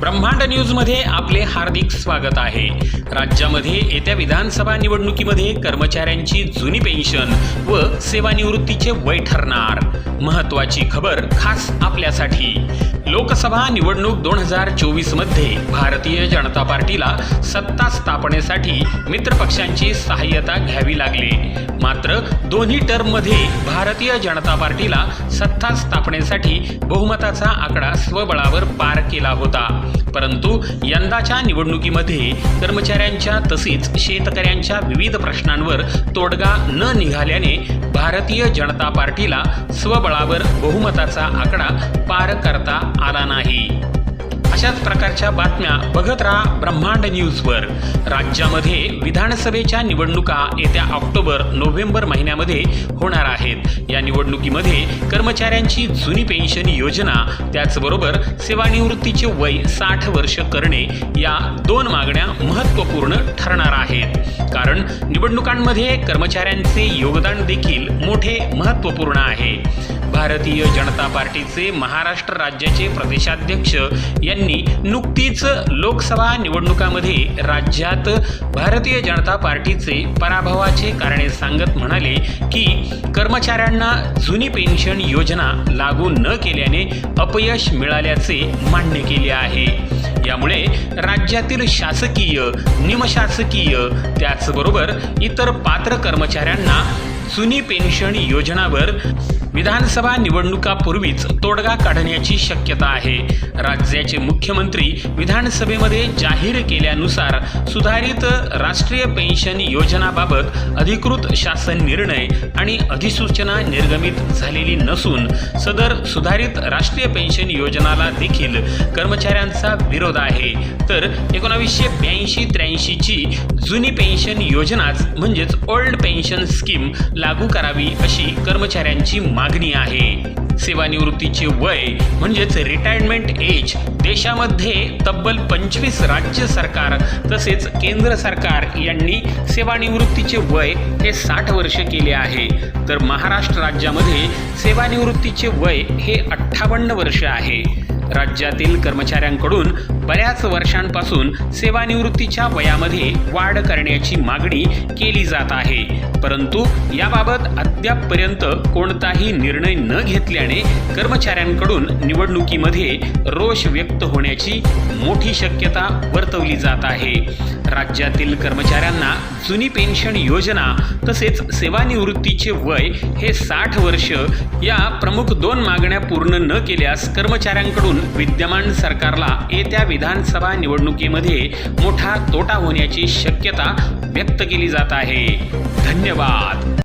ब्रह्मांड न्यूजमध्ये आपले हार्दिक स्वागत आहे. राज्यामध्ये येत्या विधानसभा निवडणुकीमध्ये कर्मचाऱ्यांची जुनी पेन्शन व सेवानिवृत्तीचे वय ठरणार. महत्वाची खबर खास आपल्यासाठी. लोकसभा निवडणूक दोन हजार चोवीसमध्ये भारतीय जनता पार्टीला सत्ता स्थापनेसाठी मित्रपक्षांची सहाय्यता घ्यावी लागली. मात्र दोन्ही टर्ममध्ये भारतीय जनता पार्टीला सत्ता स्थापनेसाठी बहुमताचा आकडा स्वबळावर पार केला होता. परंतु यंदाच्या निवडणुकीमध्ये कर्मचाऱ्यांच्या तसेच शेतकऱ्यांच्या विविध प्रश्नांवर तोडगा न निघाल्याने भारतीय जनता पार्टीला स्वबळावर बहुमताचा आकडा पार करता आला नाही. अशाच प्रकारच्या बातम्या बघत राहा ब्रह्मांड न्यूजवर. राज्यामध्ये विधानसभेच्या निवडणुका येत्या ऑक्टोबर नोव्हेंबर महिन्यामध्ये होणार आहेत. या निवडणुकीमध्ये कर्मचाऱ्यांची जुनी पेन्शन योजना त्याचबरोबर सेवानिवृत्तीचे वय साठ वर्ष करणे या दोन मागण्या महत्त्वपूर्ण ठरणार आहेत. कारण निवडणुकांमध्ये कर्मचाऱ्यांचे योगदान देखील मोठे महत्त्वपूर्ण आहे. भारतीय जनता पार्टीचे महाराष्ट्र राज्याचे प्रदेशाध्यक्ष यांनी नुकतीच लोकसभा निवडणुकामध्ये राज्यात भारतीय जनता पार्टीचे पराभवाचे कारणे सांगत म्हणाले की कर्मचाऱ्यांना जुनी पेन्शन योजना लागू न केल्याने अपयश मिळाल्याचे मान्य केले आहे. यामुळे राज्यातील शासकीय निमशासकीय त्याचबरोबर इतर पात्र कर्मचाऱ्यांना जुनी पेन्शन योजनावर विधानसभा निवडणुकापूर्वीच तोडगा काढण्याची शक्यता आहे. राज्याचे मुख्यमंत्री विधानसभेमध्ये जाहीर केल्यानुसार सुधारित राष्ट्रीय पेन्शन योजनाबाबत अधिकृत शासन निर्णय आणि अधिसूचना निर्गमित झालेली नसून सदर सुधारित राष्ट्रीय पेन्शन योजनाला देखील कर्मचाऱ्यांचा विरोध आहे. तर एकोणावीसशे ब्याऐंशी त्र्याऐंशीची जुनी पेन्शन योजनाच म्हणजेच ओल्ड पेन्शन स्कीम लागू करावी अशी कर्मचाऱ्यांची मागणी आहे. सेवानिवृत्तीचे वय म्हणजेच रिटायरमेंट एज देशामध्ये तब्बल पंचवीस राज्य सरकार तसेच केंद्र सरकार यांनी सेवानिवृत्तीचे वय हे साठ वर्ष केले आहे. तर महाराष्ट्र राज्यामध्ये सेवानिवृत्तीचे वय हे अठ्ठावन्न वर्ष आहे. राज्यातील कर्मचाऱ्यांकडून बऱ्याच वर्षांपासून सेवानिवृत्तीच्या वयामध्ये वाढ करण्याची मागणी केली जात आहे. परंतु याबाबत अद्यापपर्यंत कोणताही निर्णय न घेतल्याने कर्मचाऱ्यांकडून निवडणुकीमध्ये रोष व्यक्त होण्याची मोठी शक्यता वर्तवली जात आहे. राज्यातील कर्मचाऱ्यांना जुनी पेन्शन योजना तसेच सेवानिवृत्तीचे वय हे साठ वर्ष या प्रमुख दोन मागण्या पूर्ण न केल्यास कर्मचाऱ्यांकडून विद्यमान सरकारला येत्या विधानसभा निवडणुकीमध्ये मोठा तोटा होण्याची शक्यता व्यक्त केली जात आहे. धन्यवाद.